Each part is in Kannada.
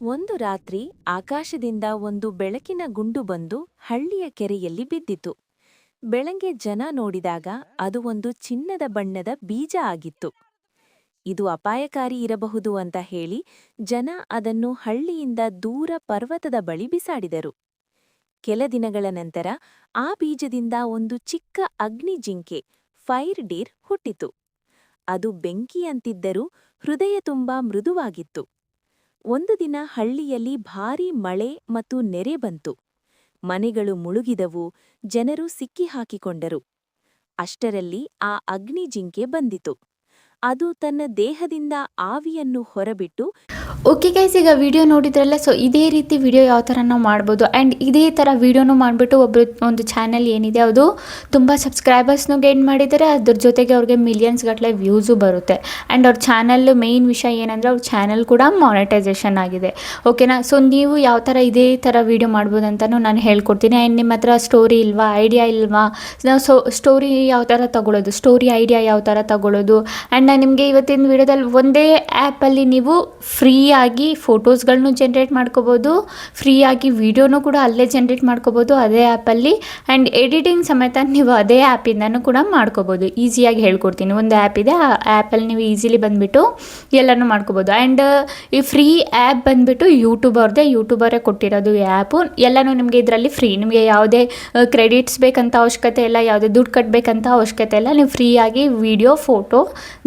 ಒಂದು ರಾತ್ರಿ ಆಕಾಶದಿಂದ ಒಂದು ಬೆಳಕಿನ ಗುಂಡು ಬಂದು ಹಳ್ಳಿಯ ಕೆರೆಯಲ್ಲಿ ಬಿದ್ದಿತು. ಬೆಳಗ್ಗೆ ಜನ ನೋಡಿದಾಗ ಅದು ಒಂದು ಚಿನ್ನದ ಬಣ್ಣದ ಬೀಜ ಆಗಿತ್ತು. ಇದು ಅಪಾಯಕಾರಿ ಇರಬಹುದು ಅಂತ ಹೇಳಿ ಜನ ಅದನ್ನು ಹಳ್ಳಿಯಿಂದ ದೂರ ಪರ್ವತದ ಬಳಿ ಬಿಸಾಡಿದರು. ಕೆಲ ದಿನಗಳ ನಂತರ ಆ ಬೀಜದಿಂದ ಒಂದು ಚಿಕ್ಕ ಅಗ್ನಿಜಿಂಕೆ ಫೈರ್ ಡೀರ್ ಹುಟ್ಟಿತು. ಅದು ಬೆಂಕಿಯಂತಿದ್ದರೂ ಹೃದಯ ತುಂಬಾ ಮೃದುವಾಗಿತ್ತು. ಒಂದು ದಿನ ಹಳ್ಳಿಯಲ್ಲಿ ಭಾರೀ ಮಳೆ ಮತ್ತು ನೆರೆ ಬಂತು. ಮನೆಗಳು ಮುಳುಗಿದವು, ಜನರು ಸಿಕ್ಕಿಹಾಕಿಕೊಂಡರು. ಅಷ್ಟರಲ್ಲಿ ಆ ಅಗ್ನಿಜಿಂಕೆ ಬಂದಿತು. ಅದು ತನ್ನ ದೇಹದಿಂದ ಆವಿಯನ್ನು ಹೊರಬಿಟ್ಟು ಓಕೆ ಗೈಸ್ ಈಗ ವಿಡಿಯೋ ನೋಡಿದ್ರಲ್ಲ ಸೊ ಇದೇ ರೀತಿ ವಿಡಿಯೋ ಯಾವ ಥರ ನಾವು ಮಾಡ್ಬೋದು? ಆ್ಯಂಡ್ ಇದೇ ಥರ ವಿಡಿಯೋನು ಮಾಡಿಬಿಟ್ಟು ಒಬ್ಬರು ಒಂದು ಚಾನಲ್ ಏನಿದೆ, ಅದು ತುಂಬ ಸಬ್ಸ್ಕ್ರೈಬರ್ಸ್ನು ಗೇನ್ ಮಾಡಿದರೆ ಅದ್ರ ಜೊತೆಗೆ ಅವ್ರಿಗೆ ಮಿಲಿಯನ್ಸ್ ಗಟ್ಟಲೆ ವ್ಯೂಸು ಬರುತ್ತೆ. ಆ್ಯಂಡ್ ಅವ್ರ ಚಾನಲ್ ಮೇಯ್ನ್ ವಿಷಯ ಏನಂದರೆ, ಅವ್ರ ಚಾನಲ್ ಕೂಡ ಮಾನಿಟೈಸೇಷನ್ ಆಗಿದೆ. ಓಕೆನಾ ಸೊ ನೀವು ಯಾವ ಥರ ಇದೇ ಥರ ವಿಡಿಯೋ ಮಾಡ್ಬೋದು ಅಂತಲೂ ನಾನು ಹೇಳ್ಕೊಡ್ತೀನಿ. ಆ್ಯಂಡ್ ನಿಮ್ಮ ಹತ್ರ ಸ್ಟೋರಿ ಇಲ್ವಾ ಐಡಿಯಾ ಇಲ್ವಾ? ನಾವು ಸೊ ಸ್ಟೋರಿ ಯಾವ ಥರ ತಗೊಳ್ಳೋದು ಸ್ಟೋರಿ ಐಡಿಯಾ ಯಾವ ಥರ ತಗೊಳ್ಳೋದು ಆ್ಯಂಡ್ ನಾನು ನಿಮಗೆ ಇವತ್ತಿನ ವಿಡಿಯೋದಲ್ಲಿ ಒಂದೇ ಆ್ಯಪಲ್ಲಿ ನೀವು ಫ್ರೀಯಾಗಿ ಫೋಟೋಸ್ಗಳನ್ನೂ ಜನ್ರೇಟ್ ಮಾಡ್ಕೋಬೋದು. ಫ್ರೀಯಾಗಿ ವಿಡಿಯೋನೂ ಕೂಡ ಅಲ್ಲೇ ಜನ್ರೇಟ್ ಮಾಡ್ಕೋಬೋದು ಅದೇ ಆ್ಯಪಲ್ಲಿ ಆ್ಯಂಡ್ ಎಡಿಟಿಂಗ್ ಸಮೇತ ನೀವು ಅದೇ ಆ್ಯಪಿಂದನೂ ಕೂಡ ಮಾಡ್ಕೋಬೋದು. ಈಸಿಯಾಗಿ ಹೇಳ್ಕೊಡ್ತೀನಿ. ಒಂದು ಆ್ಯಪ್ ಇದೆ. ಆ ಆ್ಯಪಲ್ಲಿ ನೀವು ಈಸಿಲಿ ಬಂದುಬಿಟ್ಟು ಎಲ್ಲನೂ ಮಾಡ್ಕೋಬೋದು. ಆ್ಯಂಡ್ ಈ ಫ್ರೀ ಆ್ಯಪ್ ಬಂದುಬಿಟ್ಟು ಯೂಟ್ಯೂಬ್ ಅವ್ರದ್ದೇ ಯೂಟ್ಯೂಬರೇ ಕೊಟ್ಟಿರೋದು ಈ ಆ್ಯಪು ಎಲ್ಲನೂ ನಿಮಗೆ ಇದರಲ್ಲಿ ಫ್ರೀ ನಿಮಗೆ ಯಾವುದೇ ಕ್ರೆಡಿಟ್ಸ್ ಬೇಕಂತ ಅವಶ್ಯಕತೆ ಇಲ್ಲ, ಯಾವುದೇ ದುಡ್ಡು ಕಟ್ಟಬೇಕಂತ ಅವಶ್ಯಕತೆ ಇಲ್ಲ. ನೀವು ಫ್ರೀಯಾಗಿ ವಿಡಿಯೋ ಫೋಟೋ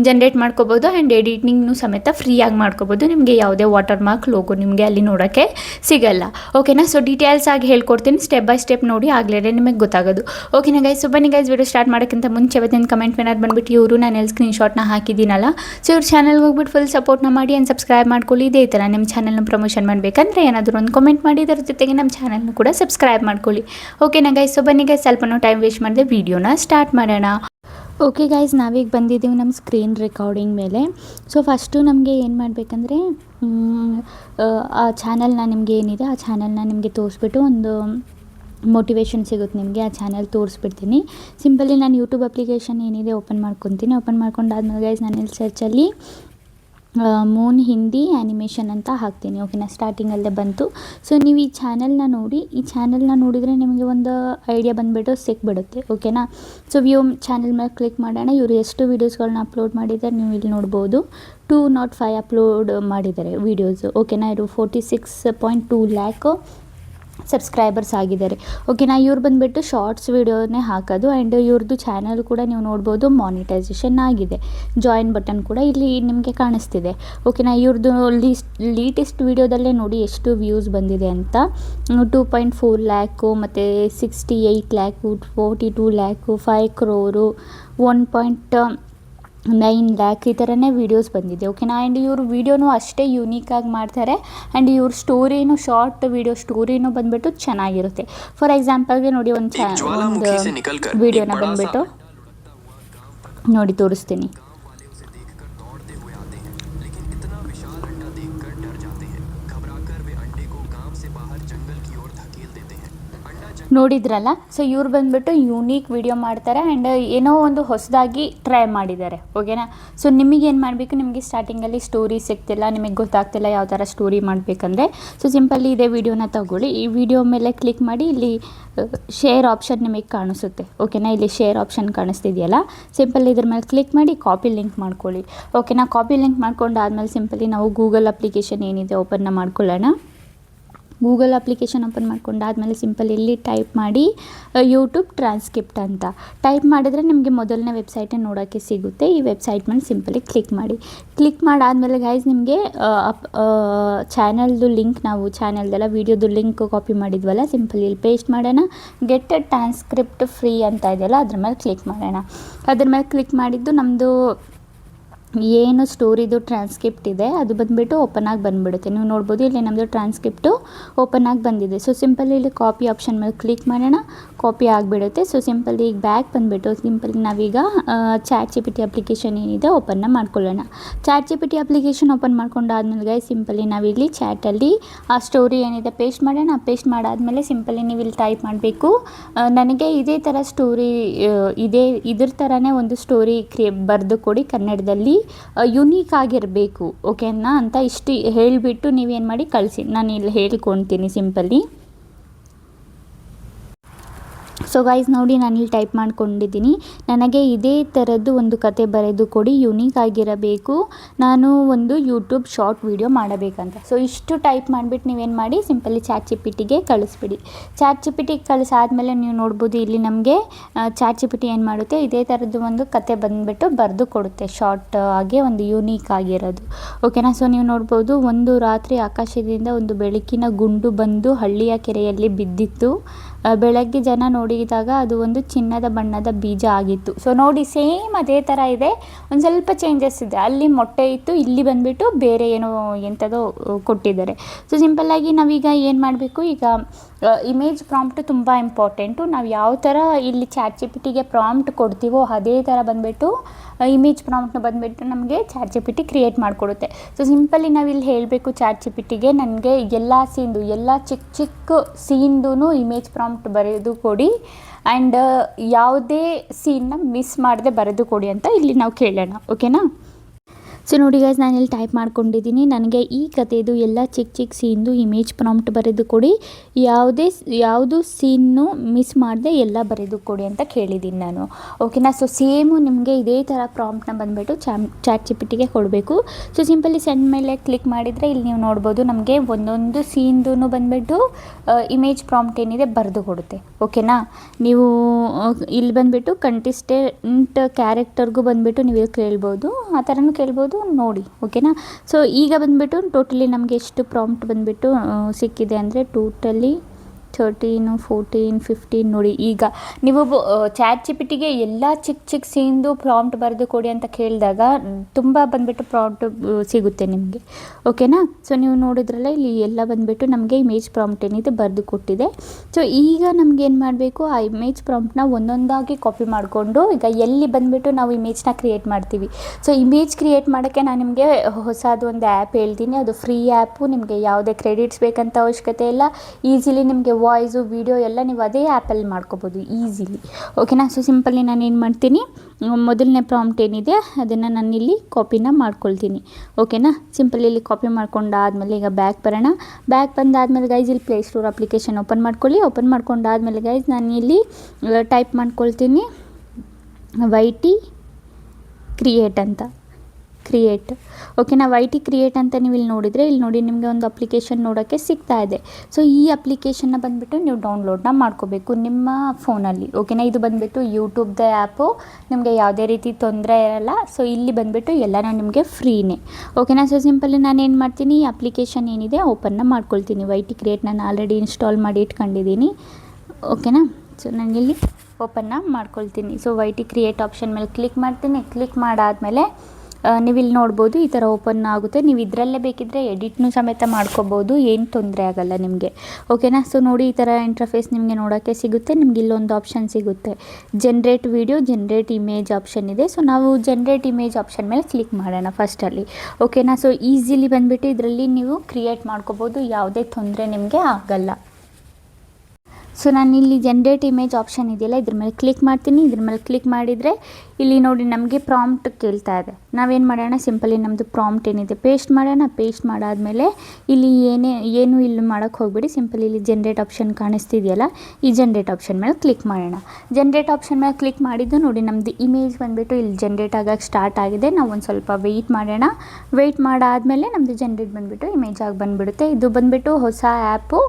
ಜನ್ರೇಟ್ ಮಾಡ್ಕೋಬೋದು. ಆ್ಯಂಡ್ ಎಡಿಟಿಂಗ್ನು ಸಮೇತ ಫ್ರೀಯಾಗಿ ಮಾಡ್ಕೋಬೋದು. ನಿಮಗೆ ಯಾವುದೇ ವಾಟರ್ ಮಾರ್ಕ್ ಲೋಗೋ ನಿಮಗೆ ಅಲ್ಲಿ ನೋಡೋಕ್ಕೆ ಸಿಗಲ್ಲ. ಓಕೆನಾ ಸೊ ಡೀಟೇಲ್ಸ್ ಆಗಿ ಹೇಳ್ಕೊಡ್ತೀನಿ. ಸ್ಟೆಪ್ ಬೈ ಸ್ಟೆಪ್ ನೋಡಿ ಆಗಲೇ ನಿಮಗೆ ಗೊತ್ತಾಗೋದು. ಓಕೆನಾ ಗೈಸ್ ಸೊ ಬನ್ನಿ ಗೈಸ್ ವಿಡಿಯೋ ಸ್ಟಾರ್ಟ್ ಮಾಡೋಕ್ಕಿಂತ ಮುಂಚೆ ಅವತ್ತಿನ ಕಮೆಂಟ್ ಏನಾದ್ರು ಬಂದುಬಿಟ್ಟು ಇವರು, ನಾನು ಎಲ್ಲಿ ಸ್ಕ್ರೀನ್ಶಾಟ್ನ ಹಾಕಿದ್ದೀನಲ್ಲ? ಸೊ ಇವ್ರ ಚಾನಲ್ಗೆ ಹೋಗ್ಬಿಟ್ಟು ಫುಲ್ ಸಪೋರ್ಟ್ನ ಮಾಡಿ ಆ್ಯಂಡ್ ಸಬ್ಸ್ಕ್ರೈಬ್ ಮಾಡ್ಕೊಳ್ಳಿ. ಇದೇ ಥರ ನಿಮ್ಮ ಚಾನಲ್ನ ಪ್ರಮೋಷನ್ ಮಾಡಬೇಕಂದ್ರೆ ಏನಾದರೂ ಒಂದು ಕಮೆಂಟ್ ಮಾಡಿ, ಇದರ ಜೊತೆಗೆ ನಮ್ಮ ಚಾನಲ್ನ ಕೂಡ ಸಬ್ಸ್ಕ್ರೈಬ್ ಮಾಡ್ಕೊಳ್ಳಿ. ಓಕೆನಾ ಗೈಸ್ ಸೊ ಬನ್ನಿ ಗೈಸ್ ಸ್ವಲ್ಪನೂ ಟೈಮ್ ವೇಸ್ಟ್ ಮಾಡಿದೆ ವೀಡಿಯೋನ ಸ್ಟಾರ್ಟ್ ಮಾಡೋಣ. ಓಕೆ ಗೈಸ್ ನಾವೀಗ ಬಂದಿದ್ದೀವಿ ನಮ್ಮ ಸ್ಕ್ರೀನ್ ರೆಕಾರ್ಡಿಂಗ್ ಮೇಲೆ. ಸೊ ಫಸ್ಟು ನಮಗೆ ಏನು ಮಾಡಬೇಕಂದ್ರೆ ಆ ಚಾನಲ್ನ ನಿಮಗೆ ಏನಿದೆ, ಆ ಚಾನಲ್ನ ನಿಮಗೆ ತೋರಿಸ್ಬಿಟ್ಟು ಒಂದು ಮೋಟಿವೇಶನ್ ಸಿಗುತ್ತೆ ನಿಮಗೆ, ಆ ಚಾನಲ್ ತೋರಿಸ್ಬಿಡ್ತೀನಿ. ಸಿಂಪಲಿ ನಾನು ಯೂಟ್ಯೂಬ್ ಅಪ್ಲಿಕೇಶನ್ ಏನಿದೆ ಓಪನ್ ಮಾಡ್ಕೊತೀನಿ. ಓಪನ್ ಮಾಡ್ಕೊಂಡಾದ್ಮೇಲೆ ಗೈಸ್ ನಾನು ಇಲ್ಲಿ ಸರ್ಚಲ್ಲಿ ಮೂನ್ ಹಿಂದಿ ಆ್ಯನಿಮೇಷನ್ ಅಂತ ಹಾಕ್ತೀನಿ. ಓಕೆನಾ ಸ್ಟಾರ್ಟಿಂಗಲ್ಲೇ ಬಂತು. ಸೊ ನೀವು ಈ ಚಾನಲ್ನ ನೋಡಿ, ಈ ಚಾನಲ್ನ ನೋಡಿದರೆ ನಿಮಗೆ ಒಂದು ಐಡಿಯಾ ಬಂದುಬಿಟ್ಟು ಸಿಕ್ಬಿಡುತ್ತೆ. ಓಕೆನಾ ಸೊ ವ್ಯೂ ಚಾನಲ್ ಮೇಲೆ ಕ್ಲಿಕ್ ಮಾಡೋಣ. ಇವರು ಎಷ್ಟು ವೀಡಿಯೋಸ್ಗಳನ್ನ ಅಪ್ಲೋಡ್ ಮಾಡಿದ್ದಾರೆ ನೀವು ಇಲ್ಲಿ ನೋಡ್ಬೋದು. ಟೂ ನಾಟ್ ಫೈವ್ ಅಪ್ಲೋಡ್ ಮಾಡಿದ್ದಾರೆ ವೀಡಿಯೋಸು ಓಕೆನಾ ಇವರು forty six point two lakh subscribers ಆಗಿದ್ದಾರೆ. ಓಕೆನಾ ಇವ್ರು ಬಂದುಬಿಟ್ಟು ಶಾರ್ಟ್ಸ್ ವೀಡಿಯೋನೇ ಹಾಕೋದು ಆ್ಯಂಡ್ ಇವ್ರದ್ದು ಚಾನಲ್ ಕೂಡ ನೀವು ನೋಡ್ಬೋದು ಮಾನಿಟೈಸೇಷನ್ ಆಗಿದೆ. ಜಾಯಿನ್ ಬಟನ್ ಕೂಡ ಇಲ್ಲಿ ನಿಮಗೆ ಕಾಣಿಸ್ತಿದೆ. ಓಕೆನಾ ಇವ್ರದ್ದು ಲೀಸ್ಟ್ ಲೀಟೆಸ್ಟ್ ವೀಡಿಯೋದಲ್ಲೇ ನೋಡಿ ಎಷ್ಟು ವ್ಯೂಸ್ ಬಂದಿದೆ ಅಂತ. ಟೂ ಪಾಯಿಂಟ್ ಫೋರ್ ಲ್ಯಾಕು ಮತ್ತು sixty eight lakh forty two lakh five crore one point nine lakh ಈ ಥರನೇ ವೀಡಿಯೋಸ್ ಬಂದಿದೆ. ಓಕೆನಾ ಆ್ಯಂಡ್ ಇವರು ವೀಡಿಯೋನೂ ಅಷ್ಟೇ ಯುನೀಕಾಗಿ ಮಾಡ್ತಾರೆ ಆ್ಯಂಡ್ ಇವ್ರ ಸ್ಟೋರಿನೂ ಶಾರ್ಟ್ ವೀಡಿಯೋ ಸ್ಟೋರಿನೂ ಬಂದುಬಿಟ್ಟು ಚೆನ್ನಾಗಿರುತ್ತೆ. ಫಾರ್ ಎಕ್ಸಾಂಪಲ್ಗೆ ನೋಡಿ ಒಂದು ಚಾ ಒಂದು ವೀಡಿಯೋನ ಬಂದುಬಿಟ್ಟು ನೋಡಿ ತೋರಿಸ್ತೀನಿ. ನೋಡಿದ್ರಲ್ಲ ಸೊ ಇವ್ರು ಬಂದ್ಬಿಟ್ಟು ಯೂನೀಕ್ ವಿಡಿಯೋ ಮಾಡ್ತಾರೆ ಆ್ಯಂಡ್ ಏನೋ ಒಂದು ಹೊಸದಾಗಿ ಟ್ರೈ ಮಾಡಿದ್ದಾರೆ ಓಕೆನಾ ಸೊ ನಿಮಗೇನು ಮಾಡಬೇಕು? ನಿಮಗೆ ಸ್ಟಾರ್ಟಿಂಗಲ್ಲಿ ಸ್ಟೋರಿ ಸಿಗ್ತಿಲ್ಲ, ನಿಮಗೆ ಗೊತ್ತಾಗ್ತಿಲ್ಲ ಯಾವ ಥರ ಸ್ಟೋರಿ ಮಾಡಬೇಕಂದ್ರೆ. ಸೊ ಸಿಂಪಲ್ಲಿ ಇದೇ ವಿಡಿಯೋನ ತಗೊಳ್ಳಿ. ಈ ವಿಡಿಯೋ ಮೇಲೆ ಕ್ಲಿಕ್ ಮಾಡಿ ಇಲ್ಲಿ ಶೇರ್ ಆಪ್ಷನ್ ನಿಮಗೆ ಕಾಣಿಸುತ್ತೆ ಓಕೆನಾ ಇಲ್ಲಿ ಶೇರ್ ಆಪ್ಷನ್ ಕಾಣಿಸ್ತಿದೆಯಲ್ಲ? ಸಿಂಪಲ್ ಇದ್ರ ಮೇಲೆ ಕ್ಲಿಕ್ ಮಾಡಿ ಕಾಪಿ ಲಿಂಕ್ ಮಾಡ್ಕೊಳ್ಳಿ ಓಕೆನಾ ಕಾಪಿ ಲಿಂಕ್ ಮಾಡ್ಕೊಂಡು ಆದಮೇಲೆ ಸಿಂಪಲಿ ನಾವು ಗೂಗಲ್ ಅಪ್ಲಿಕೇಶನ್ ಏನಿದೆ ಓಪನ್ನ ಮಾಡ್ಕೊಳ್ಳೋಣ. ಗೂಗಲ್ ಅಪ್ಲಿಕೇಶನ್ ಓಪನ್ ಮಾಡ್ಕೊಂಡಾದ್ಮೇಲೆ ಸಿಂಪಲ್ ಇಲ್ಲಿ ಟೈಪ್ ಮಾಡಿ ಯೂಟ್ಯೂಬ್ ಟ್ರಾನ್ಸ್ಕ್ರಿಪ್ಟ್ ಅಂತ. ಟೈಪ್ ಮಾಡಿದ್ರೆ ನಿಮಗೆ ಮೊದಲನೇ ವೆಬ್ಸೈಟೇ ನೋಡೋಕ್ಕೆ ಸಿಗುತ್ತೆ. ಈ ವೆಬ್ಸೈಟ್ ಮೇಲೆ ಸಿಂಪಲಿ ಕ್ಲಿಕ್ ಮಾಡಿ. ಕ್ಲಿಕ್ ಮಾಡಾದಮೇಲೆ ಗೈಸ್ ನಿಮಗೆ ಚಾನಲ್ದು ಲಿಂಕ್ ನಾವು ಚಾನಲ್ದೆಲ್ಲ ವೀಡಿಯೋದು ಲಿಂಕ್ ಕಾಪಿ ಮಾಡಿದ್ವಲ್ಲ ಸಿಂಪಲ್ ಇಲ್ಲಿ ಪೇಸ್ಟ್ ಮಾಡೋಣ. ಗೆಟ್ ಟ್ರಾನ್ಸ್ಕ್ರಿಪ್ಟ್ ಫ್ರೀ ಅಂತ ಇದೆಯಲ್ಲ, ಅದ್ರ ಮೇಲೆ ಕ್ಲಿಕ್ ಮಾಡೋಣ. ಅದ್ರ ಮೇಲೆ ಕ್ಲಿಕ್ ಮಾಡಿದ್ದು ನಮ್ಮದು ಏನು ಸ್ಟೋರಿದು ಟ್ರಾನ್ಸ್ಕ್ರಿಪ್ಟ್ ಇದೆ, ಅದು ಬಂದುಬಿಟ್ಟು ಓಪನ್ ಆಗಿ ಬಂದುಬಿಡುತ್ತೆ. ನೀವು ನೋಡ್ಬೋದು ಇಲ್ಲಿ ನಮ್ಮದು ಟ್ರಾನ್ಸ್ಕ್ರಿಪ್ಟು ಓಪನ್ ಆಗಿ ಬಂದಿದೆ. ಸೊ ಸಿಂಪಲ್ ಇಲ್ಲಿ ಕಾಪಿ ಆಪ್ಷನ್ ಮೇಲೆ ಕ್ಲಿಕ್ ಮಾಡೋಣ. ಕಾಪಿ ಆಗಿಬಿಡುತ್ತೆ. ಸೊ ಸಿಂಪಲ್ ಈಗ ಬ್ಯಾಗ್ ಬಂದುಬಿಟ್ಟು ಸಿಂಪಲಿ ನಾವೀಗ chat G P T application ಏನಿದೆ ಓಪನ್ನ ಮಾಡ್ಕೊಳ್ಳೋಣ. Chat G P T application open ಮಾಡ್ಕೊಂಡಾದ್ಮೇಲೆ simply ನಾವಿಲ್ಲಿ ಚಾಟಲ್ಲಿ ಆ ಸ್ಟೋರಿ ಏನಿದೆ ಪೇಸ್ಟ್ ಮಾಡೋಣ. ಪೇಸ್ಟ್ ಮಾಡಾದಮೇಲೆ ಸಿಂಪಲಿ ನೀವು ಇಲ್ಲಿ ಟೈಪ್ ಮಾಡಬೇಕು. ನನಗೆ ಇದೇ ಥರ ಸ್ಟೋರಿ ಇದೇ, ಇದ್ರ ಥರನೇ ಒಂದು ಸ್ಟೋರಿ ಕ್ರಿಯೇ ಬರೆದು ಕೊಡಿ ಕನ್ನಡದಲ್ಲಿ. ಯುನೀಕ್ ಆಗಿರಬೇಕು ಓಕೆನಾ ಅಂತ ಇಷ್ಟು, ಹೇಳಿಬಿಟ್ಟು ನೀವೇನು ಮಾಡಿ ಕಳಿಸಿ. ನಾನು ಇಲ್ಲಿ ಹೇಳ್ಕೊತೀನಿ ಸಿಂಪಲ್ಲಿ ಸೊ ಗೈಸ್ ನೋಡಿ ನಾನು ಇಲ್ಲಿ ಟೈಪ್ ಮಾಡ್ಕೊಂಡಿದ್ದೀನಿ. ನನಗೆ ಇದೇ ಥರದ್ದು ಒಂದು ಕತೆ ಬರೆದು ಕೊಡಿ ಯುನೀಕ್ ಆಗಿರಬೇಕು. ನಾನು ಒಂದು ಯೂಟ್ಯೂಬ್ ಶಾರ್ಟ್ ವೀಡಿಯೋ ಮಾಡಬೇಕಂತ. ಸೊ ಇಷ್ಟು ಟೈಪ್ ಮಾಡಿಬಿಟ್ಟು ನೀವೇನು ಮಾಡಿ ಸಿಂಪಲಿ ಚಾಟ್ ಚಿಪಿಟಿಗೆ ಕಳಿಸ್ಬಿಡಿ. ಚಾಟ್ ಚಿಪಿಟಿಗೆ ಕಳಿಸಾದ್ಮೇಲೆ ನೀವು ನೋಡ್ಬೋದು ಇಲ್ಲಿ ನಮಗೆ ಚಾಟ್ ಚಿಪಿಟಿ ಏನು ಮಾಡುತ್ತೆ, ಇದೇ ಥರದ್ದು ಒಂದು ಕತೆ ಬಂದುಬಿಟ್ಟು ಬರೆದು ಕೊಡುತ್ತೆ. ಶಾರ್ಟ್ ಆಗಿ ಒಂದು ಯೂನೀಕ್ ಆಗಿರೋದು. ಓಕೆನಾ ಸೊ ನೀವು ನೋಡ್ಬೋದು, ಒಂದು ರಾತ್ರಿ ಆಕಾಶದಿಂದ ಒಂದು ಬೆಳಕಿನ ಗುಂಡು ಬಂದು ಹಳ್ಳಿಯ ಕೆರೆಯಲ್ಲಿ ಬಿದ್ದಿತ್ತು. ಬೆಳಗ್ಗೆ ಜನ ನೋಡಿದಾಗ ಅದು ಒಂದು ಚಿನ್ನದ ಬಣ್ಣದ ಬೀಜ ಆಗಿತ್ತು. ಸೊ ನೋಡಿ ಸೇಮ್ ಅದೇ ಥರ ಇದೆ. ಒಂದು ಸ್ವಲ್ಪ ಚೇಂಜಸ್ ಇದೆ. ಅಲ್ಲಿ ಮೊಟ್ಟೆ ಇತ್ತು, ಇಲ್ಲಿ ಬಂದುಬಿಟ್ಟು ಬೇರೆ ಏನೋ ಎಂಥದೋ ಕೊಟ್ಟಿದ್ದಾರೆ. ಸೊ ಸಿಂಪಲ್ಲಾಗಿ ನಾವೀಗ ಏನು ಮಾಡಬೇಕು? ಈಗ ಇಮೇಜ್ ಪ್ರಾಂಪ್ಟ್ ತುಂಬ ಇಂಪಾರ್ಟೆಂಟು ನಾವು ಯಾವ ಥರ ಇಲ್ಲಿ ಚಾಟ್ ಜಿಪಿಟಿಗೆ ಪ್ರಾಂಪ್ಟ್ ಕೊಡ್ತೀವೋ, ಅದೇ ಥರ ಬಂದುಬಿಟ್ಟು ಇಮೇಜ್ ಪ್ರಾಂಪ್ಟ್ನ ಬಂದುಬಿಟ್ಟು ನಮಗೆ chat G P T create ಮಾಡಿಕೊಡುತ್ತೆ ಸೊ ಸಿಂಪಲಿ ಇಲ್ಲಿ ಹೇಳಬೇಕು ಚಾಟ್ ಜಿ ಪಿ ಟಿಗೆ ನನಗೆ ಎಲ್ಲ ಸೀನ್ದು ಎಲ್ಲ ಚಿಕ್ಕ ಚಿಕ್ಕ ಸೀನ್ದು ಇಮೇಜ್ ಪ್ರಾಂಪ್ಟ್ ಬರೆದು ಕೊಡಿ. ಆ್ಯಂಡ್ ಯಾವುದೇ ಸೀನ್ನ ಮಿಸ್ ಮಾಡದೆ ಬರೆದು ಕೊಡಿ ಅಂತ ಇಲ್ಲಿ ನಾವು ಕೇಳೋಣ ಓಕೆನಾ ಸೊ ನೋಡಿ ಗೈಸ್ ನಾನು ಇಲ್ಲಿ ಟೈಪ್ ಮಾಡ್ಕೊಂಡಿದ್ದೀನಿ. ನನಗೆ ಈ ಕಥೆದು ಎಲ್ಲ ಚಿಕ್ಕ ಚಿಕ್ಕ ಸೀನ್ದು ಇಮೇಜ್ ಪ್ರಾಂಪ್ಟ್ ಬರೆದು ಕೊಡಿ. ಯಾವುದೇ ಯಾವುದು ಸೀನ್ನು ಮಿಸ್ ಮಾಡದೆ ಎಲ್ಲ ಬರೆದು ಕೊಡಿ ಅಂತ ಕೇಳಿದ್ದೀನಿ ನಾನು. ಓಕೆನಾ ಸೊ ಸೇಮು ನಿಮಗೆ ಇದೇ ಥರ ಪ್ರಾಂಪ್ಟ್ನ ಬಂದುಬಿಟ್ಟು ಚಾಮ್ ಚಾಟ್ ಚಿಪಿಟಿಗೆ ಕೊಡಬೇಕು. ಸೊ ಸಿಂಪಲಿ ಸೆಂಡ್ ಮೇಲೆ ಕ್ಲಿಕ್ ಮಾಡಿದರೆ ಇಲ್ಲಿ ನೀವು ನೋಡ್ಬೋದು ನಮಗೆ ಒಂದೊಂದು ಸೀನ್ದು ಬಂದುಬಿಟ್ಟು ಇಮೇಜ್ ಪ್ರಾಂಪ್ಟ್ ಏನಿದೆ ಬರೆದು ಕೊಡುತ್ತೆ. ಓಕೆನಾ ನೀವು ಇಲ್ಲಿ ಬಂದುಬಿಟ್ಟು ಕಂಟಿಸ್ಟೆಂಟ್ ಕ್ಯಾರೆಕ್ಟರ್ಗೂ ಬಂದುಬಿಟ್ಟು ನೀವು ಕೇಳ್ಬೋದು. ಆ ಥರನೂ ಕೇಳ್ಬೋದು. ನೋಡಿ ಓಕೆನಾ ಸೊ ಈಗ ಬಂದುಬಿಟ್ಟು ಟೋಟಲಿ ನಮಗೆ ಎಷ್ಟು ಪ್ರಾಂಪ್ಟ್ ಬಂದುಬಿಟ್ಟು ಸಿಕ್ಕಿದೆ ಅಂದರೆ ಟೋಟಲಿ ಥರ್ಟೀನು ಫೋರ್ಟೀನ್ ಫಿಫ್ಟೀನ್ ನೋಡಿ. ಈಗ ನೀವು ಚಾಟ್ ಜಿ ಎಲ್ಲ ಚಿಕ್ಕ ಚಿಕ್ಕ ಸೀನ್ದು ಪ್ರಾಂಪ್ಟ್ ಬರೆದು ಕೊಡಿ ಅಂತ ಕೇಳಿದಾಗ ತುಂಬ ಬಂದುಬಿಟ್ಟು ಪ್ರಾಂಪ್ಟ್ ಸಿಗುತ್ತೆ ನಿಮಗೆ. ಓಕೆನಾ ಸೊ ನೀವು ನೋಡಿದ್ರಲ್ಲ, ಇಲ್ಲಿ ಎಲ್ಲ ಬಂದುಬಿಟ್ಟು ನಮಗೆ ಇಮೇಜ್ ಪ್ರಾಂಪ್ಟ್ ಏನಿದೆ ಬರೆದು ಕೊಟ್ಟಿದೆ. ಸೊ ಈಗ ನಮ್ಗೆ ಏನು ಮಾಡಬೇಕು? ಆ ಇಮೇಜ್ ಪ್ರಾಂಪ್ಟ್ನ ಒಂದೊಂದಾಗಿ ಕಾಪಿ ಮಾಡಿಕೊಂಡು ಈಗ ಎಲ್ಲಿ ಬಂದುಬಿಟ್ಟು ನಾವು ಇಮೇಜ್ನ ಕ್ರಿಯೇಟ್ ಮಾಡ್ತೀವಿ. ಸೊ ಇಮೇಜ್ ಕ್ರಿಯೇಟ್ ಮಾಡೋಕ್ಕೆ ನಾನು ನಿಮಗೆ ಹೊಸದು ಒಂದು ಆ್ಯಪ್ ಹೇಳ್ತೀನಿ. ಅದು ಫ್ರೀ ಆ್ಯಪು ನಿಮಗೆ ಯಾವುದೇ ಕ್ರೆಡಿಟ್ಸ್ ಬೇಕಂತ ಅವಶ್ಯಕತೆ ಇಲ್ಲ. ಈಸಿಲಿ ನಿಮಗೆ ವಾಯ್ಸು ವೀಡಿಯೋ ಎಲ್ಲ ನೀವು ಅದೇ ಆ್ಯಪಲ್ಲಿ ಮಾಡ್ಕೋಬೋದು ಈಸಿಲಿ ಓಕೆನಾ ಸೊ ಸಿಂಪಲ್ಲಿ ನಾನು ಏನು ಮಾಡ್ತೀನಿ? ಮೊದಲನೇ ಪ್ರಾಂಪ್ಟ್ ಏನಿದೆ, ಅದನ್ನು ನಾನು ಇಲ್ಲಿ ಕಾಪಿನ ಮಾಡ್ಕೊಳ್ತೀನಿ. ಓಕೆನಾ ಸಿಂಪಲ್ ಇಲ್ಲಿ ಕಾಪಿ ಮಾಡ್ಕೊಂಡಾದ್ಮೇಲೆ ಈಗ ಬ್ಯಾಕ್ ಬರೋಣ. ಬ್ಯಾಕ್ ಬಂದಾದ್ಮೇಲೆ ಗೈಸ್ ಇಲ್ಲಿ ಪ್ಲೇ ಸ್ಟೋರ್ ಅಪ್ಲಿಕೇಶನ್ ಓಪನ್ ಮಾಡ್ಕೊಳ್ಳಿ. ಓಪನ್ ಮಾಡ್ಕೊಂಡಾದ್ಮೇಲೆ ಗೈಸ್ ನಾನು ಇಲ್ಲಿ ಟೈಪ್ ಮಾಡ್ಕೊಳ್ತೀನಿ. ವೈ ಟಿ ಕ್ರಿಯೇಟ್ ಅಂತ. ಕ್ರಿಯೇಟ್ ಓಕೆನಾ ವೈ ಟಿ ಕ್ರಿಯೇಟ್ ಅಂತ ನೀವು ಇಲ್ಲಿ ನೋಡಿದರೆ, ಇಲ್ಲಿ ನೋಡಿ ನಿಮಗೆ ಒಂದು ಅಪ್ಲಿಕೇಶನ್ ನೋಡೋಕ್ಕೆ ಸಿಗ್ತಾ ಇದೆ. ಸೊ ಈ ಅಪ್ಲಿಕೇಶನ್ನ ಬಂದುಬಿಟ್ಟು ನೀವು ಡೌನ್ಲೋಡ್ನ ಮಾಡ್ಕೋಬೇಕು ನಿಮ್ಮ ಫೋನಲ್ಲಿ ಓಕೆನಾ ಇದು ಬಂದುಬಿಟ್ಟು ಯೂಟ್ಯೂಬ್ದ ಆ್ಯಪು ನಿಮಗೆ ಯಾವುದೇ ರೀತಿ ತೊಂದರೆ ಇರಲ್ಲ. ಸೊ ಇಲ್ಲಿ ಬಂದುಬಿಟ್ಟು ಎಲ್ಲನೂ ನಿಮಗೆ ಫ್ರೀನೇ ಓಕೆನಾ ಸೊ ಸಿಂಪಲ್ಲಿ ನಾನು ಏನು ಮಾಡ್ತೀನಿ, ಈ ಅಪ್ಲಿಕೇಶನ್ ಏನಿದೆ ಓಪನ್ನ ಮಾಡ್ಕೊಳ್ತೀನಿ. ವೈ ಟಿ ಕ್ರಿಯೇಟ್ ನಾನು ಆಲ್ರೆಡಿ ಇನ್ಸ್ಟಾಲ್ ಮಾಡಿ ಇಟ್ಕೊಂಡಿದ್ದೀನಿ ಓಕೆನಾ ಸೊ ಇಲ್ಲಿ ಓಪನ್ನ ಮಾಡ್ಕೊಳ್ತೀನಿ. So Y T create option ಮೇಲೆ ಕ್ಲಿಕ್ ಮಾಡ್ತೀನಿ. ಕ್ಲಿಕ್ ಮಾಡಾದಮೇಲೆ ನೀವು ಇಲ್ಲಿ ನೋಡ್ಬೋದು ಈ ಥರ ಓಪನ್ ಆಗುತ್ತೆ. ನೀವು ಇದರಲ್ಲೇ ಬೇಕಿದ್ದರೆ ಎಡಿಟ್ನೂ ಸಮೇತ ಮಾಡ್ಕೋಬೋದು. ಏನು ತೊಂದರೆ ಆಗಲ್ಲ ನಿಮಗೆ. ಓಕೆನಾ? ಸೊ ನೋಡಿ, ಈ ಥರ ಇಂಟರ್ಫೇಸ್ ನಿಮಗೆ ನೋಡೋಕ್ಕೆ ಸಿಗುತ್ತೆ. ನಿಮ್ಗೆ ಇಲ್ಲೊಂದು ಆಪ್ಷನ್ ಸಿಗುತ್ತೆ. Generate video generate image option ಇದೆ. ಸೊ ನಾವು ಜನ್ರೇಟ್ ಇಮೇಜ್ ಆಪ್ಷನ್ ಮೇಲೆ ಕ್ಲಿಕ್ ಮಾಡೋಣ ಫಸ್ಟಲ್ಲಿ ಓಕೆನಾ? ಸೊ ಈಸಿಲಿ ಬಂದುಬಿಟ್ಟು ಇದರಲ್ಲಿ ನೀವು ಕ್ರಿಯೇಟ್ ಮಾಡ್ಕೋಬೋದು. ಯಾವುದೇ ತೊಂದರೆ ನಿಮಗೆ ಆಗಲ್ಲ. ಸೊ ನಾನು ಇಲ್ಲಿ ಜನ್ರೇಟ್ ಇಮೇಜ್ ಆಪ್ಷನ್ ಇದೆಯಲ್ಲ, ಇದ್ರ ಮೇಲೆ ಕ್ಲಿಕ್ ಮಾಡ್ತೀನಿ. ಇದ್ರ ಮೇಲೆ ಕ್ಲಿಕ್ ಮಾಡಿದರೆ ಇಲ್ಲಿ ನೋಡಿ ನಮಗೆ ಪ್ರಾಂಪ್ಟ್ ಕೇಳ್ತಾ ಇದೆ. ನಾವೇನು ಮಾಡೋಣ? ಸಿಂಪಲಿ ನಮ್ಮದು ಪ್ರಾಂಪ್ಟ್ ಏನಿದೆ ಪೇಸ್ಟ್ ಮಾಡೋಣ. ಪೇಸ್ಟ್ ಮಾಡಾದಮೇಲೆ ಇಲ್ಲಿ ಏನೇ, ಏನು ಇಲ್ಲಿ ಮಾಡೋಕ್ಕೆ ಹೋಗ್ಬಿಡಿ. ಸಿಂಪಲಿ ಇಲ್ಲಿ ಜನ್ರೇಟ್ ಆಪ್ಷನ್ ಕಾಣಿಸ್ತಿದೆಯಲ್ಲ, ಈ ಜನ್ರೇಟ್ ಆಪ್ಷನ್ ಮೇಲೆ ಕ್ಲಿಕ್ ಮಾಡೋಣ. ಜನ್ರೇಟ್ ಆಪ್ಷನ್ ಮೇಲೆ ಕ್ಲಿಕ್ ಮಾಡಿದ್ದು ನೋಡಿ ನಮ್ಮದು ಇಮೇಜ್ ಬಂದುಬಿಟ್ಟು ಇಲ್ಲಿ ಜನ್ರೇಟ್ ಆಗೋಕ್ಕೆ ಸ್ಟಾರ್ಟ್ ಆಗಿದೆ. ನಾವು ಒಂದು ಸ್ವಲ್ಪ ವೆಯ್ಟ್ ಮಾಡೋಣ. ವೆಯ್ಟ್ ಮಾಡಾದಮೇಲೆ ನಮ್ಮದು ಜನ್ರೇಟ್ ಬಂದುಬಿಟ್ಟು ಇಮೇಜ್ ಆಗಿ ಬಂದುಬಿಡುತ್ತೆ. ಇದು ಬಂದುಬಿಟ್ಟು ಹೊಸ ಆ್ಯಪು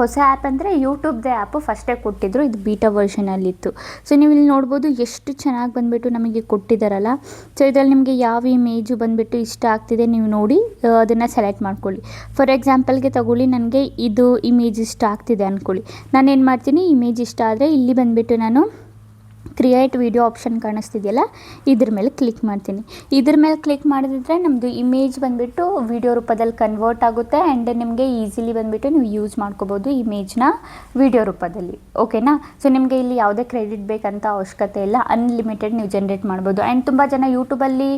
ಹೊಸ ಆ್ಯಪ್ ಅಂದರೆ ಯೂಟ್ಯೂಬ್ದೇ ಆ್ಯಪು ಫಸ್ಟೇ ಕೊಟ್ಟಿದ್ರು. ಇದು ಬೀಟಾ ವರ್ಷನಲ್ಲಿತ್ತು ಸೊ ನೀವು ಇಲ್ಲಿ ನೋಡ್ಬೋದು ಎಷ್ಟು ಚೆನ್ನಾಗಿ ಬಂದುಬಿಟ್ಟು ನಮಗೆ ಕೊಟ್ಟಿದ್ದಾರಲ್ಲ? ಸೊ ಇದರಲ್ಲಿ ನಿಮಗೆ ಯಾವ ಇಮೇಜು ಬಂದುಬಿಟ್ಟು ಇಷ್ಟ ಆಗ್ತಿದೆ ನೀವು ನೋಡಿ ಅದನ್ನು ಸೆಲೆಕ್ಟ್ ಮಾಡ್ಕೊಳ್ಳಿ. ಫಾರ್ ಎಕ್ಸಾಂಪಲ್ಗೆ ತಗೊಳ್ಳಿ, ನನಗೆ ಇದು ಇಮೇಜ್ ಇಷ್ಟ ಆಗ್ತಿದೆ ಅಂದ್ಕೊಳ್ಳಿ ನಾನೇನು ಮಾಡ್ತೀನಿ ಇಮೇಜ್ ಇಷ್ಟ ಆದರೆ ಇಲ್ಲಿ ಬಂದುಬಿಟ್ಟು ನಾನು ಕ್ರಿಯೇಟ್ ವಿಡಿಯೋ ಆಪ್ಷನ್ ಕಾಣಿಸ್ತಿದೆಯಲ್ಲ? ಇದ್ರ ಮೇಲೆ ಕ್ಲಿಕ್ ಮಾಡ್ತೀನಿ. ಇದ್ರ ಮೇಲೆ ಕ್ಲಿಕ್ ಮಾಡಿದ್ರೆ ನಮ್ಮದು ಇಮೇಜ್ ಬಂದುಬಿಟ್ಟು ವಿಡಿಯೋ ರೂಪದಲ್ಲಿ ಕನ್ವರ್ಟ್ ಆಗುತ್ತೆ ಆ್ಯಂಡ್ ನಿಮಗೆ ಈಸಿಲಿ ಬಂದುಬಿಟ್ಟು ನೀವು ಯೂಸ್ ಮಾಡ್ಕೋಬೋದು ಇಮೇಜ್ನ ವಿಡಿಯೋ ರೂಪದಲ್ಲಿ. ಓಕೆನಾ ಸೊ ನಿಮಗೆ ಇಲ್ಲಿ ಯಾವುದೇ ಕ್ರೆಡಿಟ್ ಬೇಕಂತ ಅವಶ್ಯಕತೆ ಇಲ್ಲ. ಅನ್ಲಿಮಿಟೆಡ್ ನೀವು ಜನ್ರೇಟ್ ಮಾಡ್ಬೋದು. ಆ್ಯಂಡ್ ತುಂಬ ಜನ ಯೂಟ್ಯೂಬಲ್ಲಿ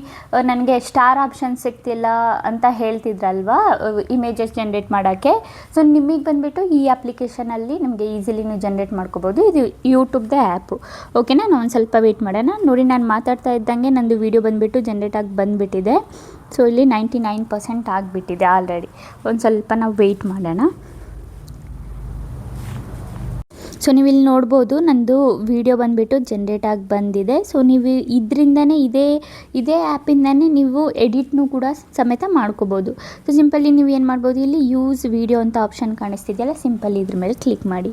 ನನಗೆ ಸ್ಟಾರ್ ಆಪ್ಷನ್ ಸಿಗ್ತಿಲ್ಲ ಅಂತ ಹೇಳ್ತಿದ್ರಲ್ವಾ? ಇಮೇಜಸ್ ಜನ್ರೇಟ್ ಮಾಡೋಕ್ಕೆ. ಸೊ ನಿಮಗೆ ಬಂದುಬಿಟ್ಟು ಈ ಅಪ್ಲಿಕೇಶನಲ್ಲಿ ನಿಮಗೆ ಈಸಿಲಿ ನೀವು ಜನ್ರೇಟ್ ಮಾಡ್ಕೋಬೋದು. ಇದು ಯೂಟ್ಯೂಬ್ದೇ ಆ್ಯಪು ಓಕೆನಾ ನಾವು ಒಂದು ಸ್ವಲ್ಪ ವೆಯ್ಟ್ ಮಾಡೋಣ. ನೋಡಿ, ನಾನು ಮಾತಾಡ್ತಾ ಇದ್ದಂಗೆ ನಂದು ವೀಡಿಯೋ ಬಂದುಬಿಟ್ಟು ಜನ್ರೇಟ್ ಆಗಿ ಬಂದುಬಿಟ್ಟಿದೆ. ಸೊ ಇಲ್ಲಿ ನೈಂಟಿ ನೈನ್ ಪರ್ಸೆಂಟ್ ಆಗಿಬಿಟ್ಟಿದೆ ಆಲ್ರೆಡಿ ಒಂದು ಸ್ವಲ್ಪ ನಾವು ವೆಯ್ಟ್ ಮಾಡೋಣ. ಸೊ ನೀವು ಇಲ್ಲಿ ನೋಡ್ಬೋದು ನಂದು ವಿಡಿಯೋ ಬಂದುಬಿಟ್ಟು ಜನ್ರೇಟ್ ಆಗಿ ಬಂದಿದೆ. ಸೊ ನೀವು ಇದರಿಂದನೇ ಇದೇ ಇದೇ ಆ್ಯಪಿಂದನೇ ನೀವು ಎಡಿಟ್ನೂ ಕೂಡ ಸಮೇತ ಮಾಡ್ಕೋಬೋದು. ಸೊ ಸಿಂಪಲ್ಲಿ ನೀವು ಏನು ಮಾಡ್ಬೋದು, ಇಲ್ಲಿ ಯೂಸ್ ವಿಡಿಯೋ ಅಂತ ಆಪ್ಷನ್ ಕಾಣಿಸ್ತಿದೆಯಲ್ಲ ಸಿಂಪಲ್ ಇದ್ರ ಮೇಲೆ ಕ್ಲಿಕ್ ಮಾಡಿ.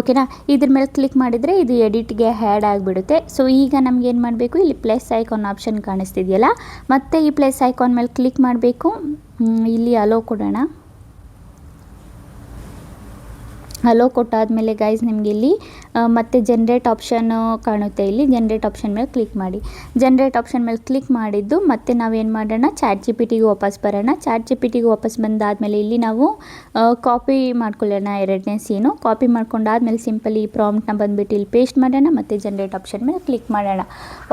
ಓಕೆನಾ ಇದ್ರ ಮೇಲೆ ಕ್ಲಿಕ್ ಮಾಡಿದರೆ ಇದು ಎಡಿಟ್ಗೆ ಹ್ಯಾಡ್ ಆಗಿಬಿಡುತ್ತೆ. ಸೊ ಈಗ ನಮ್ಗೆ ಏನು ಮಾಡಬೇಕು, ಇಲ್ಲಿ ಪ್ಲಸ್ ಐಕಾನ್ ಆಪ್ಷನ್ ಕಾಣಿಸ್ತಿದೆಯಲ್ಲ, ಮತ್ತೆ ಈ ಪ್ಲಸ್ ಐಕಾನ್ ಮೇಲೆ ಕ್ಲಿಕ್ ಮಾಡಬೇಕು. ಇಲ್ಲಿ ಅಲೋ ಕೊಡೋಣ. ಹಲೋ ಕೊಟ್ಟಾದಮೇಲೆ ಗೈಸ್ ನಿಮಗೆ ಇಲ್ಲಿ ಮತ್ತೆ ಜನ್ರೇಟ್ ಆಪ್ಷನ್ ಕಾಣುತ್ತೆ ಇಲ್ಲಿ. ಜನ್ರೇಟ್ ಆಪ್ಷನ್ ಮೇಲೆ ಕ್ಲಿಕ್ ಮಾಡಿ. ಜನ್ರೇಟ್ ಆಪ್ಷನ್ ಮೇಲೆ ಕ್ಲಿಕ್ ಮಾಡಿದ್ದು ಮತ್ತೆ ನಾವೇನು ಮಾಡೋಣ? ಚಾಟ್ ಜಿ ಪಿ ಟಿಗೆ ವಾಪಸ್ ಬರೋಣ. ಚಾಟ್ ಜಿ ಪಿ ಟಿಗೆ ವಾಪಸ್ ಬಂದಾದಮೇಲೆ ಇಲ್ಲಿ ನಾವು ಕಾಪಿ ಮಾಡ್ಕೊಳ್ಳೋಣ ಎರಡನೇ ಸೀನು ಕಾಪಿ ಮಾಡ್ಕೊಂಡಾದ್ಮೇಲೆ ಸಿಂಪಲಿ ಈ ಪ್ರಾಂಪ್ಟ್ನ ಬಂದುಬಿಟ್ಟು ಇಲ್ಲಿ ಪೇಸ್ಟ್ ಮಾಡೋಣ, ಮತ್ತು ಜನ್ರೇಟ್ ಆಪ್ಷನ್ ಮೇಲೆ ಕ್ಲಿಕ್ ಮಾಡೋಣ.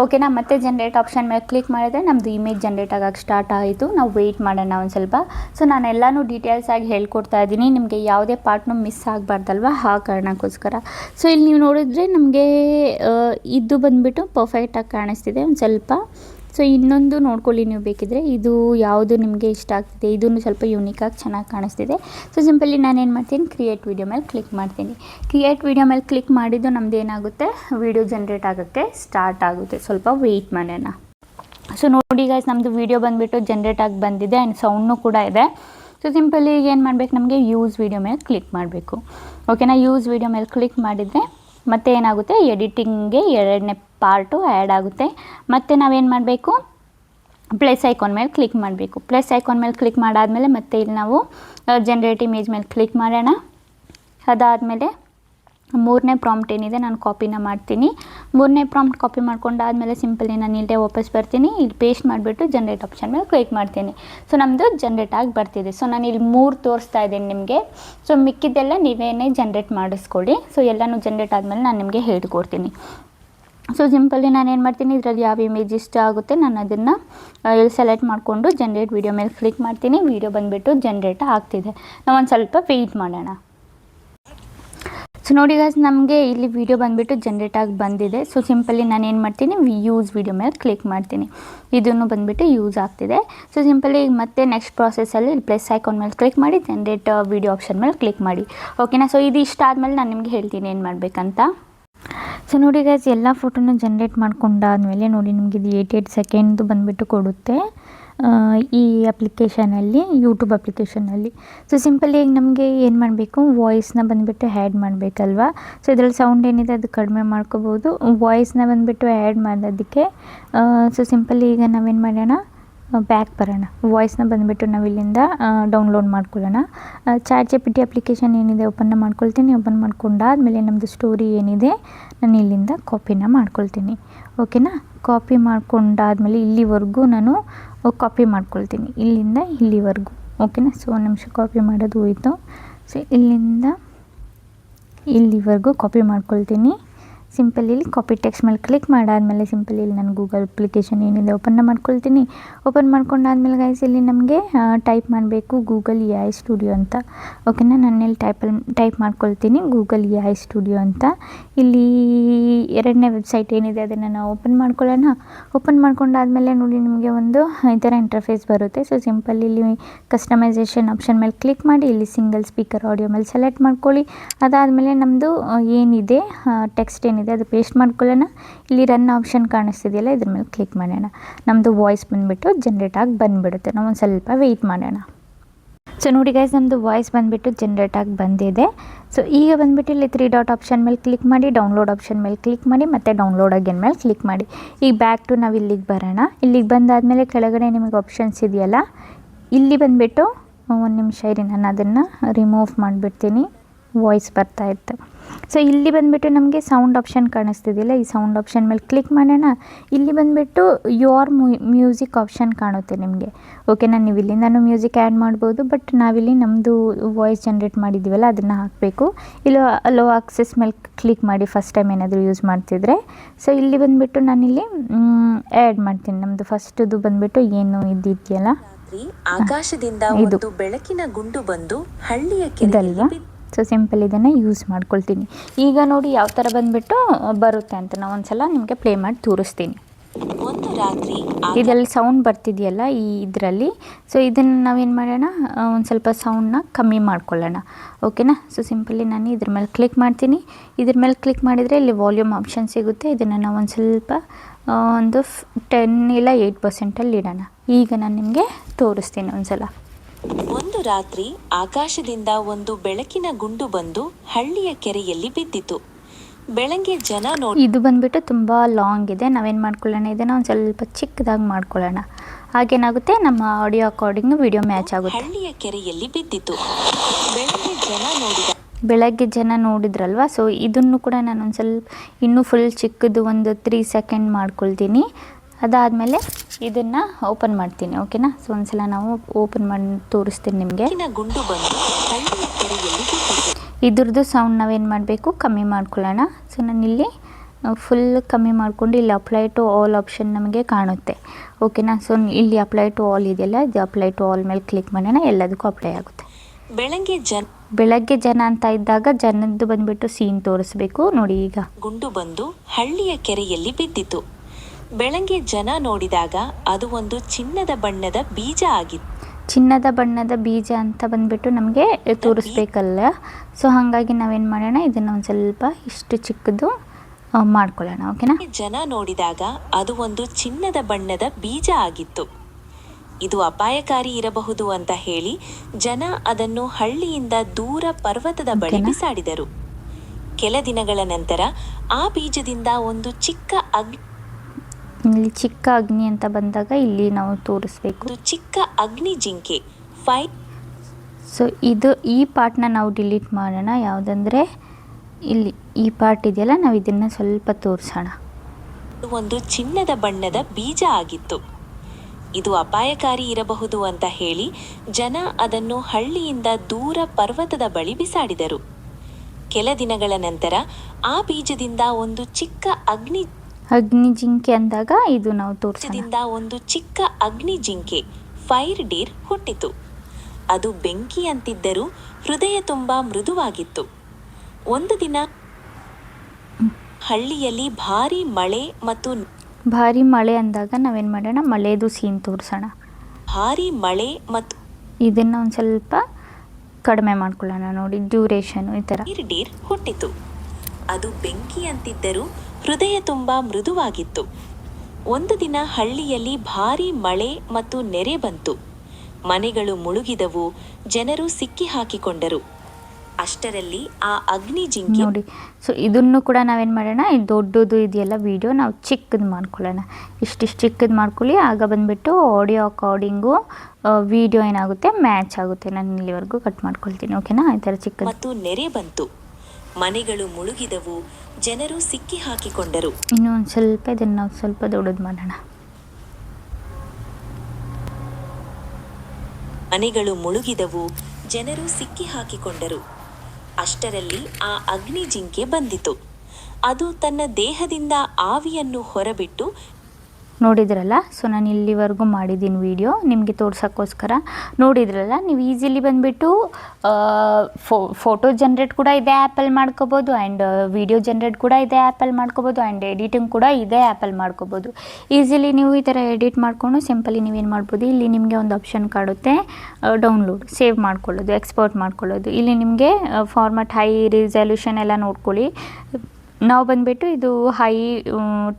ಓಕೆನಾ ಮತ್ತೆ ಜನ್ರೇಟ್ ಆಪ್ಷನ್ ಮೇಲೆ ಕ್ಲಿಕ್ ಮಾಡಿದ್ರೆ ನಮ್ಮದು ಇಮೇಜ್ ಜನ್ರೇಟ್ ಆಗೋಕ್ಕೆ ಸ್ಟಾರ್ಟ್ ಆಯಿತು. ನಾವು ವೆಯ್ಟ್ ಮಾಡೋಣ ಒಂದು ಸ್ವಲ್ಪ. ಸೊ ನಾನು ಎಲ್ಲನೂ ಡೀಟೇಲ್ಸ್ ಆಗಿ ಹೇಳ್ಕೊಡ್ತಾ ಇದ್ದೀನಿ. ನಿಮಗೆ ಯಾವುದೇ ಪಾರ್ಟ್ನೂ ಮಿಸ್ ಆಗಬಾರ್ದಲ್ವ ಆ ಕಾರಣಕ್ಕೋಸ್ಕರ. ಸೊ ಇಲ್ಲಿ ನೀವು ನೋಡಿದ್ರೆ ನಮಗೆ ಇದು ಬಂದುಬಿಟ್ಟು ಪರ್ಫೆಕ್ಟಾಗಿ ಕಾಣಿಸ್ತಿದೆ ಒಂದು ಸ್ವಲ್ಪ. ಸೊ ಇನ್ನೊಂದು ನೋಡ್ಕೊಳ್ಳಿ ನೀವು ಬೇಕಿದ್ರೆ. ಇದು ಯಾವುದು ನಿಮಗೆ ಇಷ್ಟ ಆಗ್ತಿದೆ? ಇದೂ ಸ್ವಲ್ಪ ಯೂನಿಕಾಗಿ ಚೆನ್ನಾಗಿ ಕಾಣಿಸ್ತಿದೆ. ಸೊ ಸಿಂಪಲಿ ನಾನು ಏನು ಮಾಡ್ತೀನಿ? ಕ್ರಿಯೇಟ್ ವಿಡಿಯೋ ಮೇಲೆ ಕ್ಲಿಕ್ ಮಾಡ್ತೀನಿ. ಕ್ರಿಯೇಟ್ ವಿಡಿಯೋ ಮೇಲೆ ಕ್ಲಿಕ್ ಮಾಡಿದ್ದು ನಮ್ದು ಏನಾಗುತ್ತೆ? ವೀಡಿಯೋ ಜನ್ರೇಟ್ ಆಗೋಕ್ಕೆ ಸ್ಟಾರ್ಟ್ ಆಗುತ್ತೆ. ಸ್ವಲ್ಪ ವೆಯ್ಟ್ ಮಾಡೋಣ. ಸೊ ನೋಡಿ ಗಾಯ್ಸ್ ನಮ್ಮದು ವೀಡಿಯೋ ಬಂದುಬಿಟ್ಟು ಜನ್ರೇಟ್ ಆಗಿ ಬಂದಿದೆ ಆ್ಯಂಡ್ ಸೌಂಡ್ನು ಕೂಡ ಇದೆ. ಸೊ ಸಿಂಪಲಿ ಏನು ಮಾಡಬೇಕು? ನಮಗೆ ಯೂಸ್ ವೀಡಿಯೋ ಮೇಲೆ ಕ್ಲಿಕ್ ಮಾಡಬೇಕು. ಓಕೆನಾ ಯೂಸ್ ವಿಡಿಯೋ ಮೇಲೆ ಕ್ಲಿಕ್ ಮಾಡಿದರೆ ಮತ್ತೆ ಏನಾಗುತ್ತೆ? ಎಡಿಟಿಂಗ್ಗೆ ಎರಡನೇ ಪಾರ್ಟು ಆ್ಯಡ್ ಆಗುತ್ತೆ. ಮತ್ತು ನಾವೇನು ಮಾಡಬೇಕು? ಪ್ಲಸ್ ಐಕಾನ್ ಮೇಲೆ ಕ್ಲಿಕ್ ಮಾಡಬೇಕು. ಪ್ಲಸ್ ಐಕಾನ್ ಮೇಲೆ ಕ್ಲಿಕ್ ಮಾಡಾದಮೇಲೆ ಮತ್ತೆ ಇಲ್ಲಿ ನಾವು ಜನ್ರೇಟ್ ಇಮೇಜ್ ಮೇಲೆ ಕ್ಲಿಕ್ ಮಾಡೋಣ. ಅದಾದಮೇಲೆ ಮೂರನೇ ಪ್ರಾಂಪ್ಟ್ ಏನಿದೆ, ನಾನು ಕಾಪಿನ ಮಾಡ್ತೀನಿ. ಮೂರನೇ ಪ್ರಾಂಪ್ಟ್ ಕಾಪಿ ಮಾಡ್ಕೊಂಡಾದ್ಮೇಲೆ ಸಿಂಪಲಿ ನಾನು ಇಲ್ಲೇ ವಾಪಸ್ ಬರ್ತೀನಿ. ಇಲ್ಲಿ ಪೇಸ್ಟ್ ಮಾಡಿಬಿಟ್ಟು ಜನ್ರೇಟ್ ಆಪ್ಷನ್ ಮೇಲೆ ಕ್ಲಿಕ್ ಮಾಡ್ತೀನಿ. ಸೊ ನಮ್ಮದು ಜನ್ರೇಟ್ ಆಗಿ ಬರ್ತಿದೆ. ಸೊ ನಾನು ಇಲ್ಲಿ ಮೂರು ತೋರಿಸ್ತಾ ಇದ್ದೀನಿ ನಿಮಗೆ. ಸೊ ಮಿಕ್ಕಿದ್ದೆಲ್ಲ ನೀವೇನೇ ಜನ್ರೇಟ್ ಮಾಡಿಸ್ಕೊಳ್ಳಿ. ಸೊ ಎಲ್ಲನೂ ಜನ್ರೇಟ್ ಆದಮೇಲೆ ನಾನು ನಿಮಗೆ ಹೇಳ್ಕೊಡ್ತೀನಿ. ಸೊ ಸಿಂಪಲಿ ನಾನು ಏನು ಮಾಡ್ತೀನಿ? ಇದರಲ್ಲಿ ಯಾವ ಇಮೇಜ್ ಇಷ್ಟ ಆಗುತ್ತೆ ನಾನು ಅದನ್ನು ಇಲ್ಲಿ ಸೆಲೆಕ್ಟ್ ಮಾಡಿಕೊಂಡು ಜನ್ರೇಟ್ ವೀಡಿಯೋ ಮೇಲೆ ಕ್ಲಿಕ್ ಮಾಡ್ತೀನಿ. ವೀಡಿಯೋ ಬಂದುಬಿಟ್ಟು ಜನ್ರೇಟ್ ಆಗ್ತಿದೆ. ನಾವು ಒಂದು ಸ್ವಲ್ಪ ವೆಯ್ಟ್ ಮಾಡೋಣ. ಸೊ ನೋಡಿ ನಮಗೆ ಇಲ್ಲಿ ವಿಡಿಯೋ ಬಂದುಬಿಟ್ಟು ಜನ್ರೇಟ್ ಆಗಿ ಬಂದಿದೆ. ಸೊ ಸಿಂಪಲಿ ನಾನು ಏನು ಮಾಡ್ತೀನಿ? ಯೂಸ್ ವಿಡಿಯೋ ಮೇಲೆ ಕ್ಲಿಕ್ ಮಾಡ್ತೀನಿ. ಇದನ್ನು ಬಂದುಬಿಟ್ಟು ಯೂಸ್ ಆಗ್ತಿದೆ. ಸೊ ಸಿಂಪಲಿ ಮತ್ತೆ ನೆಕ್ಸ್ಟ್ ಪ್ರಾಸೆಸಲ್ಲಿ ಪ್ಲಸ್ ಐಕಾನ್ ಮೇಲೆ ಕ್ಲಿಕ್ ಮಾಡಿ ಜನ್ರೇಟ್ ವಿಡಿಯೋ ಆಪ್ಷನ್ ಮೇಲೆ ಕ್ಲಿಕ್ ಮಾಡಿ. ಓಕೆನಾ ಸೊ ಇದು ಇಷ್ಟ ಆದಮೇಲೆ ನಾನು ನಿಮಗೆ ಹೇಳ್ತೀನಿ ಏನು ಮಾಡಬೇಕಂತ. ಸೊ ನೋಡಿ ಗೈಸ್ ಎಲ್ಲ ಫೋಟೋನ ಜನ್ರೇಟ್ ಮಾಡ್ಕೊಂಡಾದ್ಮೇಲೆ ನೋಡಿ ನಿಮಗೆ ಇದು ಏಯ್ಟ್ ಏಯ್ಟ್ ಸೆಕೆಂಡ್ದು ಬಂದುಬಿಟ್ಟು ಕೊಡುತ್ತೆ. ಈ ಅಪ್ಲಿಕೇಶನಲ್ಲಿ ಯೂಟ್ಯೂಬ್ ಅಪ್ಲಿಕೇಶನಲ್ಲಿ ಸೊ ಸಿಂಪಲಿ ಈಗ ನಮಗೆ ಏನು ಮಾಡಬೇಕು? ವಾಯ್ಸ್ನ ಬಂದುಬಿಟ್ಟು ಆ್ಯಡ್ ಮಾಡಬೇಕಲ್ವಾ? ಸೊ ಇದರಲ್ಲಿ ಸೌಂಡ್ ಏನಿದೆ ಅದು ಕಡಿಮೆ ಮಾಡ್ಕೋಬೋದು. ವಾಯ್ಸ್ನ ಬಂದುಬಿಟ್ಟು ಆ್ಯಡ್ ಮಾಡೋದಕ್ಕೆ ಸೊ ಸಿಂಪಲಿ ಈಗ ನಾವೇನು ಮಾಡೋಣ? ಬ್ಯಾಕ್ ಬರೋಣ. ವಾಯ್ಸ್ನ ಬಂದುಬಿಟ್ಟು ನಾವು ಇಲ್ಲಿಂದ ಡೌನ್ಲೋಡ್ ಮಾಡ್ಕೊಳ್ಳೋಣ. Chat G P T application ಏನಿದೆ ಓಪನ್ನ ಮಾಡ್ಕೊಳ್ತೀನಿ. ಓಪನ್ ಮಾಡ್ಕೊಂಡಾದ್ಮೇಲೆ ನಮ್ಮದು ಸ್ಟೋರಿ ಏನಿದೆ, ನಾನು ಇಲ್ಲಿಂದ ಕಾಪಿನ ಮಾಡ್ಕೊಳ್ತೀನಿ. ಓಕೆನಾ? ಕಾಪಿ ಮಾಡ್ಕೊಂಡಾದ್ಮೇಲೆ ಇಲ್ಲಿವರೆಗೂ ನಾನು ಕಾಪಿ ಮಾಡ್ಕೊಳ್ತೀನಿ. ಇಲ್ಲಿಂದ ಇಲ್ಲಿವರೆಗೂ. ಓಕೆನಾ? ಸೊ ಒಂದು ನಿಮಿಷ ಕಾಪಿ ಮಾಡೋದು ಹೋಯಿತು. ಸೊ ಇಲ್ಲಿಂದ ಇಲ್ಲಿವರೆಗೂ ಕಾಪಿ ಮಾಡ್ಕೊಳ್ತೀನಿ. ಸಿಂಪಲ್ ಇಲ್ಲಿ ಕಾಪಿ ಟೆಕ್ಸ್ಟ್ ಮೇಲೆ ಕ್ಲಿಕ್ ಮಾಡಾದಮೇಲೆ ಸಿಂಪಲ್ ಇಲ್ಲಿ ನಾನು ಗೂಗಲ್ ಅಪ್ಲಿಕೇಶನ್ ಏನಿದೆ ಓಪನ್ನ ಮಾಡ್ಕೊಳ್ತೀನಿ. ಓಪನ್ ಮಾಡ್ಕೊಂಡಾದ್ಮೇಲೆ ಗೈಸ್ ಇಲ್ಲಿ ನಮಗೆ ಟೈಪ್ ಮಾಡಬೇಕು ಗೂಗಲ್ ಎ ಐ ಸ್ಟುಡಿಯೋ ಅಂತ. ಓಕೆನಾ ನಾನು ಇಲ್ಲಿ ಟೈಪಲ್ಲಿ ಟೈಪ್ ಮಾಡ್ಕೊಳ್ತೀನಿ ಗೂಗಲ್ ಎ ಐ ಸ್ಟುಡಿಯೋ ಅಂತ. ಇಲ್ಲಿ ಎರಡನೇ ವೆಬ್ಸೈಟ್ ಏನಿದೆ ಅದನ್ನು ನಾವು ಓಪನ್ ಮಾಡ್ಕೊಳ್ಳೋಣ. ಓಪನ್ ಮಾಡ್ಕೊಂಡಾದ್ಮೇಲೆ ನೋಡಿ ನಿಮಗೆ ಒಂದು ಈ ಥರ ಇಂಟರ್ಫೇಸ್ ಬರುತ್ತೆ. ಸೊ ಸಿಂಪಲ್ ಇಲ್ಲಿ ಕಸ್ಟಮೈಸೇಷನ್ ಆಪ್ಷನ್ ಮೇಲೆ ಕ್ಲಿಕ್ ಮಾಡಿ ಇಲ್ಲಿ ಸಿಂಗಲ್ ಸ್ಪೀಕರ್ ಆಡಿಯೋ ಮೇಲೆ ಸೆಲೆಕ್ಟ್ ಮಾಡ್ಕೊಳ್ಳಿ. ಅದಾದಮೇಲೆ ನಮ್ಮದು ಏನಿದೆ ಟೆಕ್ಸ್ಟ್ ಏನಿದೆ ಅದು ಪೇಸ್ಟ್ ಮಾಡ್ಕೊಳ್ಳೋಣ. ಇಲ್ಲಿ ರನ್ ಆಪ್ಷನ್ ಕಾಣಿಸ್ತಿದೆಯಲ್ಲ, ಇದ್ರ ಮೇಲೆ ಕ್ಲಿಕ್ ಮಾಡೋಣ. ನಮ್ಮದು ವಾಯ್ಸ್ ಬಂದುಬಿಟ್ಟು ಜನ್ರೇಟ್ ಆಗಿ ಬಂದುಬಿಡುತ್ತೆ. ನಾವು ಒಂದು ಸ್ವಲ್ಪ ವೆಯ್ಟ್ ಮಾಡೋಣ. ಸೊ ನೋಡಿ ಗೈಸ್ ನಮ್ಮದು ವಾಯ್ಸ್ ಬಂದುಬಿಟ್ಟು ಜನ್ರೇಟ್ ಆಗಿ ಬಂದಿದೆ. ಸೊ ಈಗ ಬಂದುಬಿಟ್ಟು ಇಲ್ಲಿ ತ್ರೀ ಡಾಟ್ ಆಪ್ಷನ್ ಮೇಲೆ ಕ್ಲಿಕ್ ಮಾಡಿ ಡೌನ್ಲೋಡ್ ಆಪ್ಷನ್ ಮೇಲೆ ಕ್ಲಿಕ್ ಮಾಡಿ, ಮತ್ತು ಡೌನ್ಲೋಡ್ ಅಗೇನ್ ಮೇಲೆ ಕ್ಲಿಕ್ ಮಾಡಿ. ಈಗ ಬ್ಯಾಕ್ ಟು ನಾವು ಇಲ್ಲಿಗೆ ಬರೋಣ. ಇಲ್ಲಿಗೆ ಬಂದಾದಮೇಲೆ ಕೆಳಗಡೆ ನಿಮಗೆ ಆಪ್ಷನ್ಸ್ ಇದೆಯಲ್ಲ, ಇಲ್ಲಿ ಬಂದುಬಿಟ್ಟು ಒಂದು ನಿಮಿಷ ಇರಿ, ನಾನು ಅದನ್ನು ರಿಮೂವ್ ಮಾಡಿಬಿಡ್ತೀನಿ. ವಾಯ್ಸ್ ಬರ್ತಾ ಇತ್ತು. ಸೊ ಇಲ್ಲಿ ಬಂದುಬಿಟ್ಟು ನಮಗೆ ಸೌಂಡ್ ಆಪ್ಷನ್ ಕಾಣಿಸ್ತಿದ್ದಿಲ್ಲ ಈ ಸೌಂಡ್ ಆಪ್ಷನ್ ಮೇಲೆ ಕ್ಲಿಕ್ ಮಾಡೋಣ. ಇಲ್ಲಿ ಬಂದುಬಿಟ್ಟು ಯೋರ್ ಮ್ಯೂಸಿಕ್ ಆಪ್ಷನ್ ಕಾಣುತ್ತೆ ನಿಮಗೆ. ಓಕೆ ನಾನು ನೀವು ನಾನು ಮ್ಯೂಸಿಕ್ ಆ್ಯಡ್ ಮಾಡ್ಬೋದು ಬಟ್ ನಾವಿಲ್ಲಿ ನಮ್ಮದು ವಾಯ್ಸ್ ಜನ್ರೇಟ್ ಮಾಡಿದ್ದೀವಲ್ಲ ಅದನ್ನು ಹಾಕಬೇಕು. ಇಲ್ಲ ಲೋ ಆಕ್ಸೆಸ್ ಮೇಲೆ ಕ್ಲಿಕ್ ಮಾಡಿ ಫಸ್ಟ್ ಟೈಮ್ ಏನಾದರೂ ಯೂಸ್ ಮಾಡ್ತಿದ್ರೆ. ಸೊ ಇಲ್ಲಿ ಬಂದುಬಿಟ್ಟು ನಾನಿಲ್ಲಿ ಆ್ಯಡ್ ಮಾಡ್ತೀನಿ. ನಮ್ಮದು ಫಸ್ಟದು ಬಂದುಬಿಟ್ಟು ಏನು ಇದ್ದಿದೆಯಲ್ಲ ಆಕಾಶದಿಂದ ಇದು. ಬೆಳಕಿನ ಗುಂಡು ಬಂದು ಹಳ್ಳಿಯ ಸೊ ಸಿಂಪಲ್ ಇದನ್ನು ಯೂಸ್ ಮಾಡ್ಕೊಳ್ತೀನಿ. ಈಗ ನೋಡಿ ಯಾವ ಥರ ಬಂದುಬಿಟ್ಟು ಬರುತ್ತೆ ಅಂತ ನಾವು ಒಂದ್ಸಲ ನಿಮಗೆ ಪ್ಲೇ ಮಾಡಿ ತೋರಿಸ್ತೀನಿ. ಒಂದು ರಾತ್ರಿ ಇದರಲ್ಲಿ ಸೌಂಡ್ ಬರ್ತಿದೆಯಲ್ಲ ಈ ಇದರಲ್ಲಿ ಸೊ ಇದನ್ನು ನಾವೇನು ಮಾಡೋಣ ಒಂದು ಸ್ವಲ್ಪ ಸೌಂಡನ್ನ ಕಮ್ಮಿ ಮಾಡ್ಕೊಳ್ಳೋಣ. ಓಕೆನಾ ಸೊ ಸಿಂಪಲಿ ನಾನು ಇದ್ರ ಮೇಲೆ ಕ್ಲಿಕ್ ಮಾಡ್ತೀನಿ. ಇದ್ರ ಮೇಲೆ ಕ್ಲಿಕ್ ಮಾಡಿದರೆ ಇಲ್ಲಿ ವಾಲ್ಯೂಮ್ ಆಪ್ಷನ್ ಸಿಗುತ್ತೆ. ಇದನ್ನು ನಾವು ಒಂದು ಸ್ವಲ್ಪ ಒಂದು ಟೆನ್ ಇಲ್ಲ ಏಯ್ಟ್ ಪರ್ಸೆಂಟಲ್ಲಿ ಇಡೋಣ. ಈಗ ನಾನು ನಿಮಗೆ ತೋರಿಸ್ತೀನಿ ಒಂದು ಸಲ ಒಂದು ರಾತ್ರಿ ಆಕಾಶದಿಂದ ಒಂದು ಬೆಳಕಿನ ಗುಂಡು ಬಂದು ಹಳ್ಳಿಯ ಕೆರೆಯಲ್ಲಿ ಬಿದ್ದಿತು. ಬೆಳಗ್ಗೆ ಜನ ನೋಡಿ ಇದು ಬಂದ್ಬಿಟ್ಟು ತುಂಬ ಲಾಂಗ್ ಇದೆ. ನಾವೇನು ಮಾಡ್ಕೊಳ್ಳೋಣ? ಇದನ್ನು ಒಂದು ಸ್ವಲ್ಪ ಚಿಕ್ಕದಾಗಿ ಮಾಡ್ಕೊಳ್ಳೋಣ. ಹಾಗೇನಾಗುತ್ತೆ? ನಮ್ಮ ಆಡಿಯೋ ಅಕಾರ್ಡಿಂಗ್ ವಿಡಿಯೋ ಮ್ಯಾಚ್ ಆಗುತ್ತೆ. ಹಳ್ಳಿಯ ಕೆರೆಯಲ್ಲಿ ಬಿದ್ದಿತು. ಬೆಳಗ್ಗೆ ಜನ ನೋಡಿದ ಬೆಳಗ್ಗೆ ಜನ ನೋಡಿದ್ರಲ್ವ? ಸೊ ಇದನ್ನು ಕೂಡ ನಾನು ಒಂದು ಸ್ವಲ್ಪ ಇನ್ನೂ ಫುಲ್ ಚಿಕ್ಕದು ಒಂದು ತ್ರೀ ಸೆಕೆಂಡ್ ಮಾಡ್ಕೊಳ್ತೀನಿ. ಅದಾದಮೇಲೆ ಇದನ್ನು ಓಪನ್ ಮಾಡ್ತೀನಿ ಓಕೆನಾ ಸೊ ಒಂದ್ಸಲ ನಾವು ಓಪನ್ ಮಾಡಿ ತೋರಿಸ್ತೀನಿ ನಿಮಗೆ. ಇದ್ರದ್ದು ಸೌಂಡ್ ನಾವೇನು ಮಾಡಬೇಕು? ಕಮ್ಮಿ ಮಾಡ್ಕೊಳ್ಳೋಣ. ಸೊ ಇಲ್ಲಿ ಫುಲ್ ಕಮ್ಮಿ ಮಾಡಿಕೊಂಡು ಇಲ್ಲಿ ಅಪ್ಲೈ ಟು ಆಲ್ ಆಪ್ಷನ್ ನಮಗೆ ಕಾಣುತ್ತೆ. ಓಕೆನಾ ಸೊ ಇಲ್ಲಿ ಅಪ್ಲೈ ಟು ಆಲ್ ಇದೆಯಲ್ಲ ಇದು ಅಪ್ಲೈ ಟು ಆಲ್ ಮೇಲೆ ಕ್ಲಿಕ್ ಮಾಡೋಣ ಎಲ್ಲದಕ್ಕೂ ಅಪ್ಲೈ ಆಗುತ್ತೆ. ಬೆಳಗ್ಗೆ ಜನ ಬೆಳಗ್ಗೆ ಜನ ಅಂತ ಇದ್ದಾಗ ಜನದ್ದು ಬಂದ್ಬಿಟ್ಟು ಸೀನ್ ತೋರಿಸ್ಬೇಕು. ನೋಡಿ ಈಗ. ಗುಂಡು ಬಂದು ಹಳ್ಳಿಯ ಕೆರೆಯಲ್ಲಿ ಬಿದ್ದಿತು ಬೆಳಗ್ಗೆ ಜನ ನೋಡಿದಾಗ ಅದು ಒಂದು ಚಿನ್ನದ ಬಣ್ಣದ ಬೀಜ ಆಗಿತ್ತು. ಚಿನ್ನದ ಬಣ್ಣದ ಬೀಜ ಅಂತ ಬಂದ್ಬಿಟ್ಟು ನಮಗೆ ತೋರಿಸ್ಬೇಕಲ್ಲ. ಸೊ ಹಾಗಾಗಿ ನಾವೇನು ಮಾಡೋಣ? ಇದನ್ನು ಒಂದು ಸ್ವಲ್ಪ ಇಷ್ಟು ಚಿಕ್ಕದು ಮಾಡ್ಕೊಳ್ಳೋಣ ಓಕೆನಾ? ಜನ ನೋಡಿದಾಗ ಅದು ಒಂದು ಚಿನ್ನದ ಬಣ್ಣದ ಬೀಜ ಆಗಿತ್ತು. ಇದು ಅಪಾಯಕಾರಿ ಇರಬಹುದು ಅಂತ ಹೇಳಿ ಜನ ಅದನ್ನು ಹಳ್ಳಿಯಿಂದ ದೂರ ಪರ್ವತದ ಬಳಿ? ಬಿಸಾಡಿದರು. ಕೆಲ ದಿನಗಳ ನಂತರ ಆ ಬೀಜದಿಂದ ಒಂದು ಚಿಕ್ಕ ಅಗ್ನಿ ಇಲ್ಲಿ ಚಿಕ್ಕ ಅಗ್ನಿ ಅಂತ ಬಂದಾಗ ಇಲ್ಲಿ ನಾವು ತೋರಿಸ್ಬೇಕು. ಚಿಕ್ಕ ಅಗ್ನಿ ಜಿಂಕೆ. ಫೈ ಸೊ ಇದು ಈ ಪಾರ್ಟ್ನ ನಾವು ಡಿಲೀಟ್ ಮಾಡೋಣ. ಯಾವುದಂದ್ರೆ ಇಲ್ಲಿ ಈ ಪಾರ್ಟ್ ಇದೆಯಲ್ಲ ನಾವು ಇದನ್ನ ಸ್ವಲ್ಪ ತೋರಿಸೋಣ. ಒಂದು ಚಿನ್ನದ ಬಣ್ಣದ ಬೀಜ ಆಗಿತ್ತು. ಇದು ಅಪಾಯಕಾರಿ ಇರಬಹುದು ಅಂತ ಹೇಳಿ ಜನ ಅದನ್ನು ಹಳ್ಳಿಯಿಂದ ದೂರ ಪರ್ವತದ ಬಳಿ ಬಿಸಾಡಿದರು. ಕೆಲ ದಿನಗಳ ನಂತರ ಆ ಬೀಜದಿಂದ ಒಂದು ಚಿಕ್ಕ ಅಗ್ನಿ ಅಗ್ನಿ ಜಿಂಕೆ ಅಂದಾಗ ಇದು ನಾವು ತೋರಿಸೋಣ. ಬೀಜದಿಂದ ಒಂದು ಚಿಕ್ಕ ಅಗ್ನಿ ಜಿಂಕೆ ಫೈರ್ ಡೀರ್ ಹುಟ್ಟಿತು. ಅದು ಬೆಂಕಿ ಅಂತಿದ್ದರೂ ಹೃದಯ ತುಂಬಾ ಮೃದುವಾಗಿತ್ತು. ಒಂದು ದಿನ ಹಳ್ಳಿಯಲ್ಲಿ ಭಾರಿ ಮಳೆ ಮತ್ತು ಭಾರಿ ಮಳೆ ಅಂದಾಗ ನಾವೇನು ಮಾಡೋಣ ಮಳೆದು ಸೀನ್ ತೋರಿಸೋಣ. ಭಾರಿ ಮಳೆ ಮತ್ತು ಇದನ್ನು ಒಂದು ಸ್ವಲ್ಪ ಕಡಿಮೆ ಮಾಡ್ಕೊಳ್ಳೋಣ ನೋಡಿ ಡ್ಯೂರೇಷನ್ ಈ ಥರ. ಡೀರ್ ಹುಟ್ಟಿತು. ಅದು ಬೆಂಕಿ ಅಂತಿದ್ದರೂ ಹೃದಯ ತುಂಬಾ ಮೃದುವಾಗಿತ್ತು. ಒಂದು ದಿನ ಹಳ್ಳಿಯಲ್ಲಿ ಭಾರಿ ಮಳೆ ಮತ್ತು ನೆರೆ ಬಂತು. ಮನೆಗಳು ಮುಳುಗಿದವು ಜನರು ಸಿಕ್ಕಿ ಹಾಕಿಕೊಂಡರು. ಅಷ್ಟರಲ್ಲಿ ಆ ಅಗ್ನಿ ಜಿಂಕೆ ನೋಡಿ ಸೊ ಇದನ್ನು ಕೂಡ ನಾವೇನು ಮಾಡೋಣ ಈ ದೊಡ್ಡದು ಇದೆಯಲ್ಲ ವಿಡಿಯೋ ನಾವು ಚಿಕ್ಕದು ಮಾಡ್ಕೊಳ್ಳೋಣ. ಇಷ್ಟಿಷ್ಟು ಚಿಕ್ಕದು ಮಾಡ್ಕೊಳ್ಳಿ ಆಗ ಬಂದುಬಿಟ್ಟು ಆಡಿಯೋ ಅಕಾರ್ಡಿಂಗು ವಿಡಿಯೋ ಏನಾಗುತ್ತೆ ಮ್ಯಾಚ್ ಆಗುತ್ತೆ. ನಾನು ಇಲ್ಲಿವರೆಗೂ ಕಟ್ ಮಾಡ್ಕೊಳ್ತೀನಿ ಓಕೆನಾ ಈ ಥರ ಚಿಕ್ಕದು. ಮತ್ತು ನೆರೆ ಬಂತು. ಮನೆಗಳು ಮುಳುಗಿದವು ಜನರು ಸಿಕ್ಕಿ ಹಾಕಿಕೊಂಡರು ಇನ್ನೂ ಒಂದು ಸ್ವಲ್ಪ ಇದನ್ನು ನಾವು ಸ್ವಲ್ಪ ದೊಡ್ಡದು ಮಾಡೋಣ. ಮನೆಗಳು ಮುಳುಗಿದವು ಜನರು ಸಿಕ್ಕಿ ಹಾಕಿಕೊಂಡರು ಅಷ್ಟರಲ್ಲಿ ಆ ಅಗ್ನಿ ಜಿಂಕೆ ಬಂದಿತು. ಅದು ತನ್ನ ದೇಹದಿಂದ ಆವಿಯನ್ನು ಹೊರಬಿಟ್ಟು ನೋಡಿದ್ರಲ್ಲ? ಸೊ ನಾನು ಇಲ್ಲಿವರೆಗೂ ಮಾಡಿದ್ದೀನಿ ವೀಡಿಯೋ ನಿಮಗೆ ತೋರ್ಸೋಕ್ಕೋಸ್ಕರ ನೋಡಿದ್ರಲ್ಲ? ನೀವು ಈಸಿಲಿ ಬಂದುಬಿಟ್ಟು ಫೋಟೋ ಜನ್ರೇಟ್ ಕೂಡ ಇದೇ ಆ್ಯಪಲ್ಲಿ ಮಾಡ್ಕೋಬೋದು ಆ್ಯಂಡ್ ವಿಡಿಯೋ ಜನ್ರೇಟ್ ಕೂಡ ಇದೇ ಆ್ಯಪಲ್ಲಿ ಮಾಡ್ಕೋಬೋದು ಆ್ಯಂಡ್ ಎಡಿಟಿಂಗ್ ಕೂಡ ಇದೇ ಆ್ಯಪಲ್ಲಿ ಮಾಡ್ಕೋಬೋದು. ಈಸಿಲಿ ನೀವು ಈ ಥರ ಎಡಿಟ್ ಮಾಡಿಕೊಂಡು ಸಿಂಪಲಿ ನೀವೇನು ಮಾಡ್ಬೋದು? ಇಲ್ಲಿ ನಿಮಗೆ ಒಂದು ಆಪ್ಷನ್ ಕಾಡುತ್ತೆ ಡೌನ್ಲೋಡ್ ಸೇವ್ ಮಾಡ್ಕೊಳ್ಳೋದು ಎಕ್ಸ್ಪೋರ್ಟ್ ಮಾಡ್ಕೊಳ್ಳೋದು. ಇಲ್ಲಿ ನಿಮಗೆ ಫಾರ್ಮಟ್ ಹೈ ರಿಸಲ್ಯೂಷನ್ ಎಲ್ಲ ನೋಡ್ಕೊಳ್ಳಿ. ನಾವು ಬಂದುಬಿಟ್ಟು ಇದು ಹೈ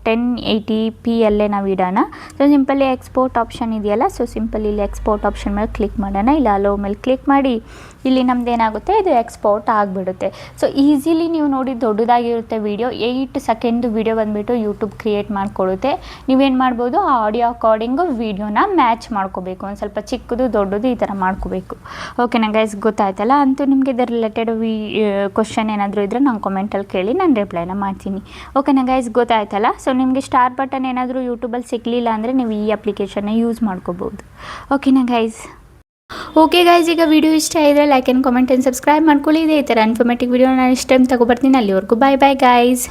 ಟೆನ್ ಏಯ್ಟಿ ಪಿ ಅಲ್ಲೇ ನಾವು ಇಡೋಣ. ಸೊ ಸಿಂಪಲಿ ಎಕ್ಸ್ಪೋರ್ಟ್ ಆಪ್ಷನ್ ಇದೆಯಲ್ಲ ಸೊ ಸಿಂಪಲ್ ಇಲ್ಲಿ ಎಕ್ಸ್ಪೋರ್ಟ್ ಆಪ್ಷನ್ ಮೇಲೆ ಕ್ಲಿಕ್ ಮಾಡೋಣ. ಇಲ್ಲ ಅಲೋ ಮೇಲೆ ಕ್ಲಿಕ್ ಮಾಡಿ. ಇಲ್ಲಿ ನಮ್ದು ಏನಾಗುತ್ತೆ, ಇದು ಎಕ್ಸ್ಪೋರ್ಟ್ ಆಗಿಬಿಡುತ್ತೆ. ಸೊ ಈಸಿಲಿ ನೀವು ನೋಡಿ ದೊಡ್ಡದಾಗಿರುತ್ತೆ ವೀಡಿಯೋ ಏಯ್ಟ್ ಸೆಕೆಂಡ್ ವೀಡಿಯೋ ಬಂದುಬಿಟ್ಟು ಯೂಟ್ಯೂಬ್ ಕ್ರಿಯೇಟ್ ಮಾಡಿಕೊಡುತ್ತೆ ನೀವೇನು ಮಾಡ್ಬೋದು ಆ ಆಡಿಯೋ ಅಕಾರ್ಡಿಂಗು ವೀಡಿಯೋನ ಮ್ಯಾಚ್ ಮಾಡ್ಕೋಬೇಕು. ಒಂದು ಸ್ವಲ್ಪ ಚಿಕ್ಕದು, ದೊಡ್ಡದು ಈ ಥರ ಮಾಡ್ಕೋಬೇಕು. ಓಕೆನಾ ಗೈಸ್ ಗೊತ್ತಾಯ್ತಲ್ಲ? ಅಂತೂ ನಿಮಗೆ ಇದರ ರಿಲೇಟೆಡ್ ವಿ ಕ್ವಶನ್ ಏನಾದರೂ ಇದ್ದರೆ ನಾನು ಕಾಮೆಂಟಲ್ಲಿ ಕೇಳಿ, ನಾನು ರಿಪ್ಲೈನ ಮಾಡ್ತೀನಿ. ಓಕೆನಾ ಗೈಸ್ ಗೊತ್ತಾಯ್ತಲ್ಲ? ಸೊ ನಿಮಗೆ ಸ್ಟಾರ್ ಬಟನ್ ಏನಾದರೂ ಯೂಟ್ಯೂಬಲ್ಲಿ ಸಿಗಲಿಲ್ಲ ಅಂದರೆ ನೀವು ಈ ಅಪ್ಲಿಕೇಶನ್ನ ಯೂಸ್ ಮಾಡ್ಕೋಬೋದು. ಓಕೆನಾ ಗೈಸ್ ಓಕೆ ಗೈಸ್ ಈಗ ವಿಡಿಯೋ ಇಷ್ಟ ಆಗಿದ್ರೆ like and comment and subscribe ಮಾಡ್ಕೊಳ್ಳಿ. ಇದೇ ಈ ಥರ ಇನ್ಫಾರ್ಮೇಟಿವ್ ವಿಡಿಯೋ ನಾನು ಇಷ್ಟು ಟೈಮ್ ತಗೊಬರ್ತೀನಿ ಅಲ್ಲಿವರೆಗೂ ಬಾಯ್ ಬಾಯ್ ಗೈಸ್